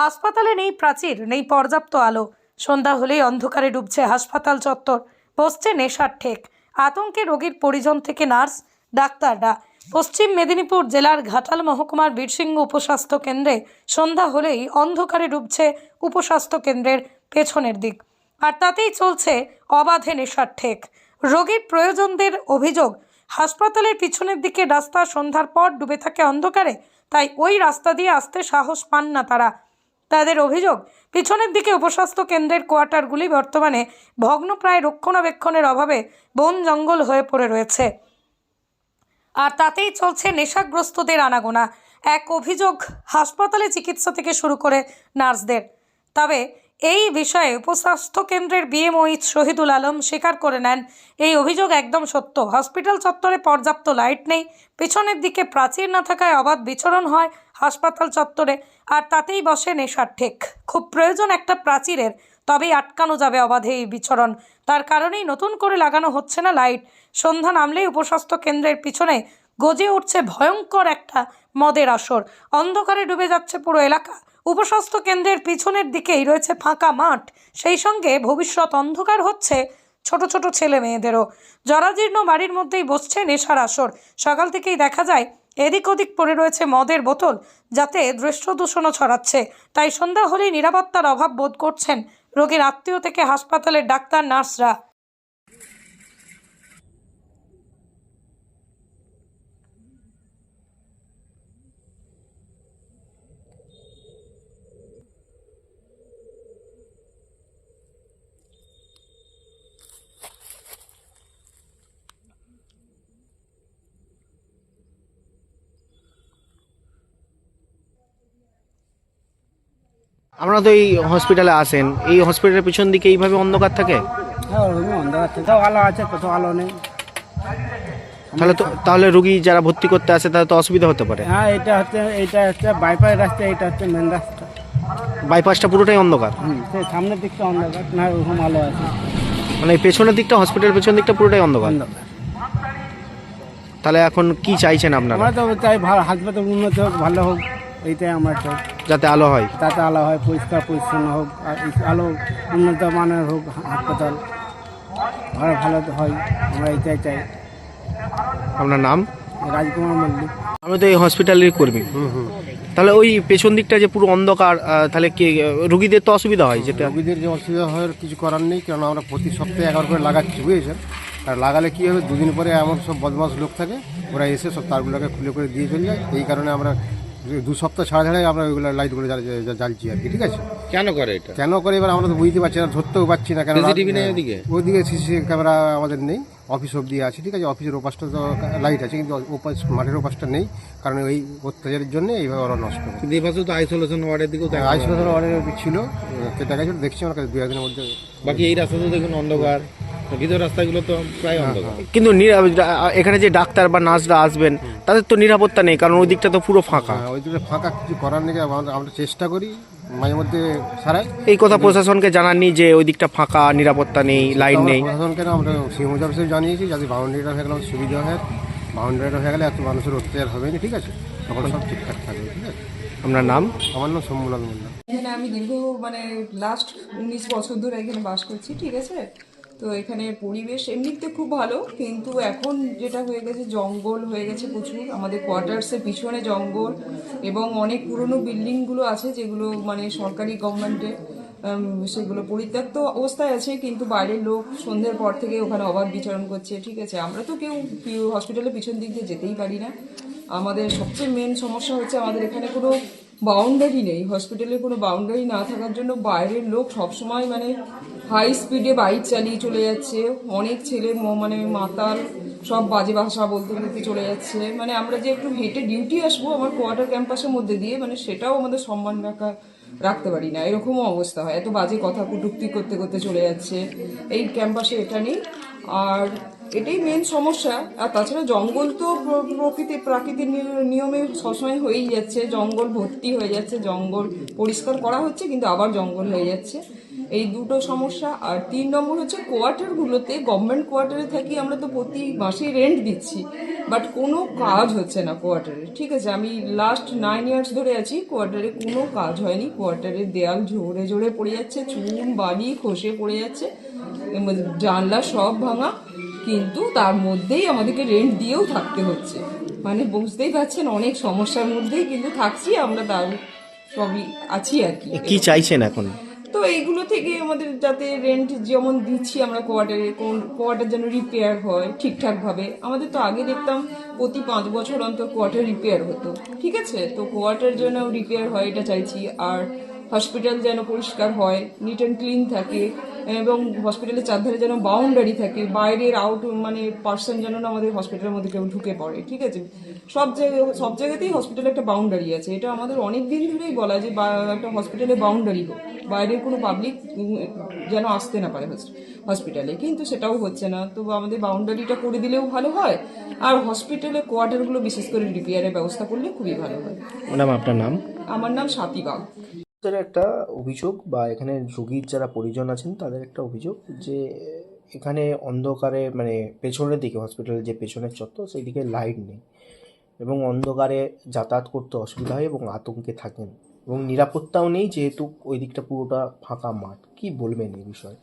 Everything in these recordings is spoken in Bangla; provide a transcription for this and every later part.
হাসপাতালে নেই প্রাচীর, নেই পর্যাপ্ত আলো। সন্ধ্যা হলেই অন্ধকারে ডুবছে হাসপাতাল চত্বর। বসছে নেশার ঠেক। আতঙ্কে রোগীর পরিজন থেকে নার্স, ডাক্তাররা। পশ্চিম মেদিনীপুর জেলার ঘাটাল মহকুমার বীরসিংহ উপস্বাস্থ্য কেন্দ্রে সন্ধ্যা হলেই অন্ধকারে ডুবছে উপস্বাস্থ্য কেন্দ্রের পেছনের দিক। আর তাতেই চলছে অবাধে নেশার ঠেক। রোগীর প্রয়োজনদের অভিযোগ, হাসপাতালের পিছনের দিকে রাস্তা সন্ধ্যার পর ডুবে থাকে অন্ধকারে, তাই ওই রাস্তা দিয়ে আসতে সাহস পান না তারা। তাদের অভিযোগ, পিছনের দিকে উপস্বাস্থ্য কেন্দ্রের কোয়ার্টারগুলি বর্তমানে ভগ্নপ্রায় রক্ষণাবেক্ষণের অভাবে বন জঙ্গল হয়ে পড়ে রয়েছে। আর তাতেই চলছে নেশাগ্রস্তদের আনাগোনা। এক অভিযোগ, হাসপাতালে চিকিৎসা থেকে শুরু করে নার্সদের। তবে এই বিষয়ে উপস্বাস্থ্য কেন্দ্রের বিএমওইচ শহীদুল আলম স্বীকার করে নেন, এই অভিযোগ একদম সত্য। হসপিটাল চত্বরে পর্যাপ্ত লাইট নেই। পেছনের দিকে প্রাচীর না থাকায় অবাধ বিচরণ হয় হাসপাতাল চত্বরে। আর তাতেই বসে নেশার ঠেক। খুব প্রয়োজন একটা প্রাচীরের, তবেই আটকানো যাবে অবাধে এই বিচরণ। তার কারণেই নতুন করে লাগানো হচ্ছে না লাইট। সন্ধ্যা নামলেই উপস্বাস্থ্য কেন্দ্রের পিছনে গজে উঠছে ভয়ঙ্কর একটা মদের আসর। অন্ধকারে ডুবে যাচ্ছে পুরো এলাকা। উপস্বাস্থ্য কেন্দ্রের পিছনের দিকেই রয়েছে ফাঁকা মাঠ। সেই সঙ্গে ভবিষ্যৎ অন্ধকার হচ্ছে ছোট ছোট ছেলে মেয়েদেরও জরাজীর্ণ বাড়ির মধ্যেই বসছে নেশার আসর। সকাল থেকেই দেখা যায় এদিক ওদিক পড়ে রয়েছে মদের বোতল, যাতে দৃশ্য দূষণও ছড়াচ্ছে। তাই সন্ধ্যা হলেই নিরাপত্তার অভাব বোধ করছেন রোগীর আত্মীয় থেকে হাসপাতালের ডাক্তার, নার্সরা। আপনারা তো এই হসপিটালে আসেন। এই হসপিটালের পিছন দিকে এইভাবে অন্ধকার থাকে? হ্যাঁ ওরকমই অন্ধকার কোথাও আলো আছে কোথাও আলো নেই। তাহলে তো তাহলে রুগী যারা ভর্তি করতে আসে তাদের তো অসুবিধা হতে পারে। হ্যাঁ এটা হচ্ছে এটা হচ্ছে বাইপাস রাস্তা এটা হচ্ছে মেন রাস্তা। বাইপাসটা পুরোটাই অন্ধকার? হুম সেই সামনের দিকটা অন্ধকার না ওরকম আলো আছে। মানে এই পেছনের দিকটা হসপিটালের পেছনের দিকটা পুরোটাই অন্ধকার? অন্ধকার। তাহলে এখন কি চাইছেন আপনারা? আমরা তো চাই ভালো হাসপাতাল উন্নত হোক ভালো হোক এইটাই আমার চাই। যাতে আলো হয়। তাতে আলো হয় পরিষ্কার পরিচ্ছন্ন হোক আর আলো উন্নত মানের হোক হাসপাতাল। ভালো ভালো হয় আমরা এইটাই চাই। আপনার নাম? রাজকুমার মল্লিক। আমি তো এই হসপিটালের কর্মী। তাহলে ওই পেছন দিকটা যে পুরো অন্ধকার তাহলে কি রুগীদের তো অসুবিধা হয় যেটা? রুগীদের যে অসুবিধা হয় কিছু করার নেই কারণ আমরা প্রতি সপ্তাহে এগারো করে লাগাচ্ছি বুঝেছেন? আর লাগালে কী হবে দুদিন পরে এমন সব বদমাস লোক থাকে ওরা এসে সব তারগুলোকে খুলে করে দিয়ে চলে যায়। এই কারণে আমরা দু সপ্তাহ ছাড়া ছাড়াই আমরা ওইগুলো লাইটগুলো জ্বাল- জ্বাল- জ্বালছি আর কি ঠিক আছে? কেন করে এটা? কেন করে এবার আমরা তো বুঝতে পারছি না ধরতেও পারছি না কেন CCTV নেই ওদিকে? ওইদিকে সিসি ক্যামেরা আমাদের নেই অফিস অব্দি আছে ঠিক আছে? অফিসের ওপাশটা তো লাইট আছে কিন্তু ওপাশ মাঠের ওপাশটা নেই কারণ ওই অত্যাচারের জন্য এইভাবে ওরা নষ্ট কিন্তু এই পাশে তো আইসোলেশন ওয়ার্ডের দিকেও। আইসোলেশন অর্ডার ছিল সেটা দেখছি আমার কাছে দু একদিনের মধ্যে বাকি এই রাস্তা তো দেখুন অন্ধকার। ভিতর রাস্তাগুলো তো প্রায় অন্ধকার। কিন্তু এখানে যে ডাক্তার বা নার্সরা আসবেন তাদের তো নিরাপত্তা নেই কারণ ওই দিকটা তো পুরো ফাঁকা। হ্যাঁ, ওই দিকে ফাঁকা কিছু করার নেই আমরা আমরা চেষ্টা করি মাঝে মধ্যে সারাই। এই কথা প্রশাসনকে জানাননি যে ওই দিকটা ফাঁকা নিরাপত্তা নেই লাইন নেই। প্রশাসনকে আমরা সিএমও অফিসে জানিয়েছি যাতে বাউন্ডারিটা হয়ে গেলে সুবিধা হয়। বাউন্ডারিটা হয়ে গেলে এত মানুষের অত্যাচার হবে না ঠিক আছে? তখন সব ঠিকঠাক থাকবে ঠিক আছে? আপনার নাম? আমার নাম শম্ভুলাল মোল্লা এখানে আমি দীর্ঘ মানে লাস্ট উনিশ বছর ধরে এখানে বাস করছি ঠিক আছে? তো এখানে পরিবেশ এমনিতে খুব ভালো, কিন্তু এখন যেটা হয়ে গেছে জঙ্গল হয়ে গেছে প্রচুর। আমাদের কোয়ার্টার্সের পিছনে জঙ্গল এবং অনেক পুরনো বিল্ডিংগুলো আছে যেগুলো মানে সরকারি গভর্নমেন্টের সেগুলো পরিত্যক্ত অবস্থায় আছে, কিন্তু বাইরের লোক সন্ধ্যের পর থেকে ওখানে অবাধ বিচরণ করছে। ঠিক আছে, আমরা তো কেউ হসপিটালের পিছন দিক দিয়ে যেতেই পারি না। আমাদের সবচেয়ে মেন সমস্যা হচ্ছে আমাদের এখানে কোনো বাউন্ডারি নেই। হসপিটালে কোনো বাউন্ডারি না থাকার জন্য বাইরের লোক সবসময় মানে হাই স্পিডে বাইক চালিয়ে চলে যাচ্ছে। অনেক ছেলে মানে মাতাল, সব বাজে ভাষা বলতে বলতে চলে যাচ্ছে। মানে আমরা যে একটু হেঁটে ডিউটি আসব আমার কোয়ার্টার ক্যাম্পাসের মধ্যে দিয়ে মানে সেটাও আমাদের সম্মান রাখা, রাখতে পারি না। এরকমও অবস্থা হয়। এত বাজে কথা কটুক্তি করতে করতে চলে যাচ্ছে। এই ক্যাম্পাসে এটা নেই। আর এটাই মেন সমস্যা। আর তাছাড়া জঙ্গল তো প্র- প্রকৃতি, প্রাকৃতিক নিয়মে সবসময় হয়েই যাচ্ছে। জঙ্গল ভর্তি হয়ে যাচ্ছে। জঙ্গল পরিষ্কার করা হচ্ছে, কিন্তু আবার জঙ্গল হয়ে যাচ্ছে। এই দুটো সমস্যা। আর তিন নম্বর হচ্ছে কোয়ার্টারগুলোতে গভর্নমেন্ট কোয়ার্টারে থাকি আমরা তো প্রতি মাসে রেন্ট দিচ্ছি বাট কোনো কাজ হচ্ছে না কোয়ার্টারে। ঠিক আছে আমি লাস্ট নাইন ইয়ার্স ধরে আছি কোয়ার্টারে কোনো কাজ হয়নি। কোয়ার্টারের দেয়াল ঝরে ঝরে পড়ে যাচ্ছে চুন বালি খসে পড়ে যাচ্ছে জানলা সব ভাঙা কিন্তু তার মধ্যেই আমাদেরকে রেন্ট দিয়েও থাকতে হচ্ছে। মানে বুঝতেই পারছেন অনেক সমস্যার মধ্যেই কিন্তু থাকছি আমরা তার সবই আছি আর কি। কি চাইছেন এখন? তো এইগুলো থেকে আমাদের যাতে রেন্ট যেমন দিচ্ছি আমরা কোয়ার্টারে কোন কোয়ার্টার যেন রিপেয়ার হয় ঠিকঠাক ভাবে আমাদের তো আগে দেখতাম প্রতি পাঁচ বছর অন্তর কোয়ার্টার রিপেয়ার হতো, ঠিক আছে? তো কোয়ার্টার যেন রিপেয়ার হয় এটা চাইছি, আর হসপিটাল যেন পরিষ্কার হয় নিট অ্যান্ড ক্লিন থাকে, এবং হসপিটালের চারধারে যেন বাউন্ডারি থাকে, বাইরের আউট মানে পার্সন যেন না আমাদের হসপিটালের মধ্যে কেউ ঢুকে পড়ে, ঠিক আছে? সব জায়গায় সব জায়গাতেই হসপিটালে একটা বাউন্ডারি আছে, এটা আমাদের অনেক দিন ধরেই বলা যে একটা হসপিটালে বাউন্ডারি হোক। বাইরের কোনো পাবলিক যেন আসতে না পারে হসপিটালে কিন্তু সেটাও হচ্ছে না। তো আমাদের বাউন্ডারিটা করে দিলেও ভালো হয়। আর হসপিটালে কোয়ার্টারগুলো বিশেষ করে রিপেয়ারের ব্যবস্থা করলে খুবই ভালো হয়। ম্যাডাম আপনার নাম? আমার নাম স্বাতি বাগ স্যার একটা অভিযোগ বা এখানে রোগীর যারা পরিজন আছেন তাদের একটা অভিযোগ যে এখানে অন্ধকারে মানে পেছনের দিকে হসপিটালের যে পেছনের চত্বর সেই দিকে লাইট নেই। এবং অন্ধকারে যাতায়াত করতে অসুবিধা হয় এবং আতঙ্কে থাকেন। এবং নিরাপত্তাও নেই যেহেতু ওই দিকটা পুরোটা ফাঁকা মাঠ। কি বলবেন এই বিষয়ে?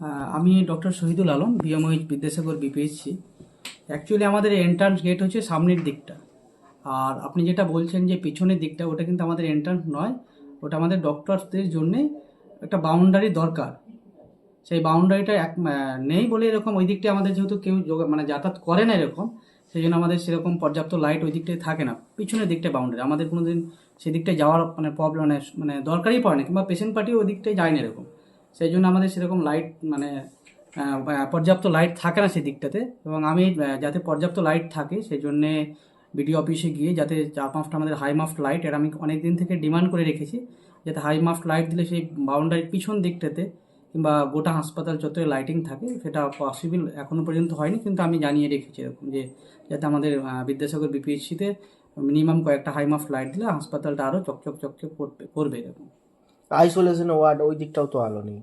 হ্যাঁ, আমি doctor Shahidul Alam BMOH Vidyasagar BPSC actually আমাদের এন্ট্রান্স গেট হচ্ছে সামনের দিকটা। আর আপনি যেটা বলছেন যে পিছনের দিকটা ওটা কিন্তু আমাদের এন্ট্রান্স নয়। ওটা আমাদের ডক্টরসদের জন্যে একটা বাউন্ডারি দরকার। সেই বাউন্ডারিটা এক নেই বলে এরকম ওই দিকটা আমাদের যেহেতু কেউ মানে যাতায়াত করে না এরকম সেই জন্য আমাদের সেরকম পর্যাপ্ত লাইট ওই দিকটায় থাকে না। পিছনের দিকটা বাউন্ডারি আমাদের কোনো দিন সেদিকটায় যাওয়ার মানে প্রবলেম মানে মানে দরকারই পড়ে না, কিংবা পেশেন্ট পার্টিও ওই দিকটায় যায় না এরকম। সেই জন্য আমাদের সেরকম লাইট মানে পর্যাপ্ত লাইট থাকে না সেই দিকটাতে এবং আমি যাতে পর্যাপ্ত লাইট থাকে, সেই জন্যে বিডিও অফিসে গিয়ে যাতে চার পাঁচটা আমাদের হাই মাফট লাইটের আমি অনেক দিন থেকে ডিমান্ড করে রেখেছি, যাতে হাই মাফট লাইট দিলে সেই বাউন্ডারির পিছন দিকটাতে, কিংবা গোটা হাসপাতাল চত্বরে লাইটিং থাকে, সেটা পসিবল এখনও পর্যন্ত হয়নি, কিন্তু আমি জানিয়ে রেখেছি এরকম যে, যাতে আমাদের বিদ্যাসাগর বিপিএসসিতে মিনিমাম কয়েকটা হাই মাফট লাইট দিলে হাসপাতালটা আরও চকচক চকচক করবে করবে এরকম। আইসোলেশন ওয়ার্ড ওই দিকটাও তো আলো নেই।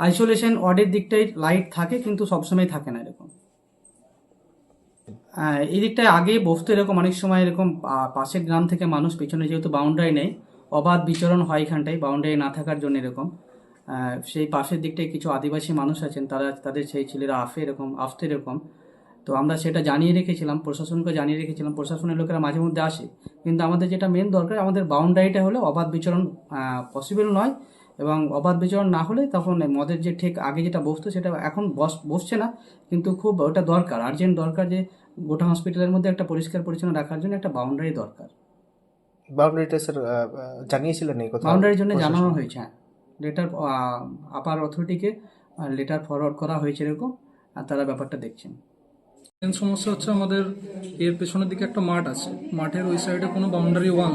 আইসোলেশন ওয়ার্ডের দিকটাই লাইট থাকে কিন্তু সবসময় থাকে না এরকম। এই দিকটায় আগে বসতো এরকম অনেক সময় এরকম পাশের গ্রাম থেকে মানুষ পিছনে যেহেতু বাউন্ডারি নেই অবাধ বিচরণ হয় এখানটায় বাউন্ডারি না থাকার জন্য এরকম। সেই পাশের দিকটায় কিছু আদিবাসী মানুষ আছেন তারা তাদের সেই ছেলেরা আফে এরকম আসতে এরকম। তো আমরা সেটা জানিয়ে রেখেছিলাম প্রশাসনকে জানিয়ে রেখেছিলাম প্রশাসনের লোকেরা মাঝে মধ্যে আসে। কিন্তু আমাদের যেটা মেন দরকার আমাদের বাউন্ডারিটা হলে অবাধ বিচরণ পসিবল নয় এবং অবাধ বিচরণ না হলে তখন মদের যে ঠিক আগে যেটা বসতো সেটা এখন বস বসছে না। কিন্তু খুব ওটা দরকার আর্জেন্ট দরকার যে গোটা হসপিটালের মধ্যে একটা পরিষ্কার পরিচ্ছন্ন রাখার জন্য একটা বাউন্ডারি দরকার। বাউন্ডারিটা স্যার জানিয়েছিলেন এই কথা বাউন্ডারির জন্য জানানো হয়েছে হ্যাঁ। লেটার আপার অথরিটিকে লেটার ফরওয়ার্ড করা হয়েছে এরকম আর তারা ব্যাপারটা দেখছেন। মেন সমস্যা হচ্ছে আমাদের এর পেছনের দিকে একটা মাঠ আছে। মাঠের ওই সাইডে কোনো বাউন্ডারি ওয়াল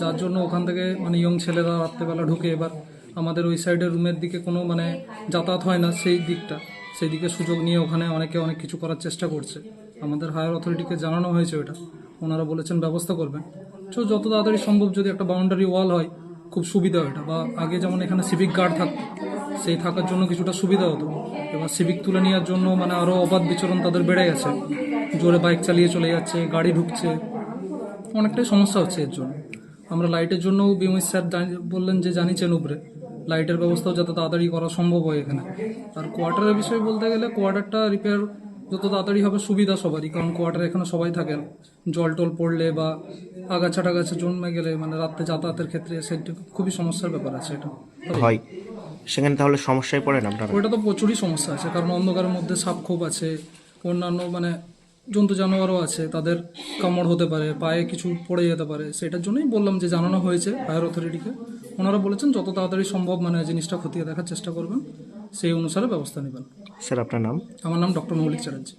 যার জন্য ওখান থেকে মানে ইয়ং ছেলেরা রাত্রেবেলা ঢুকে। এবার আমাদের ওই সাইডের রুমের দিকে কোনো মানে যাতায়াত হয় না সেই দিকটা। সেই দিকে সুযোগ নিয়ে ওখানে অনেকে অনেক কিছু করার চেষ্টা করছে। আমাদের হায়ার অথরিটিকে জানানো হয়েছে ওটা। ওনারা বলেছেন ব্যবস্থা করবেন। তো যত তাড়াতাড়ি সম্ভব যদি একটা বাউন্ডারি ওয়াল হয়, খুব সুবিধা হয় এটা। বা আগে যেমন এখানে সিভিক গার্ড থাকতো সেই থাকার জন্য কিছুটা সুবিধা হতো। এবার সিভিক তুলে নেওয়ার জন্য মানে আরও অবাধ বিচরণ তাদের বেড়ে গেছে। জোরে বাইক চালিয়ে চলে যাচ্ছে, গাড়ি ঢুকছে। অনেকটাই সমস্যা হচ্ছে এর জন্য। আমরা লাইটের জন্যও বিমই স্যার বললেন যে জানিয়েছেন উপরে। লাইটের ব্যবস্থাও যাতে তাড়াতাড়ি করা সম্ভব হয় এখানে। আর কোয়ার্টারের বিষয়ে বলতে গেলে কোয়ার্টারটা রিপেয়ার যত তাড়াতাড়ি হবে সুবিধা সবারই। কারণ কোয়ার্টারে এখানে সবাই থাকেন জল টল পড়লে বা আগাছা টাগাছা জন্মে গেলে মানে রাত্রে যাতায়াতের ক্ষেত্রে সেটা খুবই সমস্যার ব্যাপার আছে এটা। হয়। সেখানে তাহলে সমস্যায় পড়েন আপনারা? ওটা তো প্রচুরই সমস্যা আছে কারণ অন্ধকারের মধ্যে সাপ খোপ আছে অন্যান্য মানে জন্তু জানোয়ারও আছে তাদের কামড় হতে পারে পায়ে কিছু পড়ে যেতে পারে সেটার জন্যই বললাম যে জানানো হয়েছে ফায়ার অথরিটিকে। ওনারা বলেছেন যত তাড়াতাড়ি সম্ভব মানে জিনিসটা খতিয়ে দেখার চেষ্টা করবেন সেই অনুসারে ব্যবস্থা নেবেন। স্যার আপনার নাম? আমার নাম ডক্টর মৌলিক চ্যাটার্জি।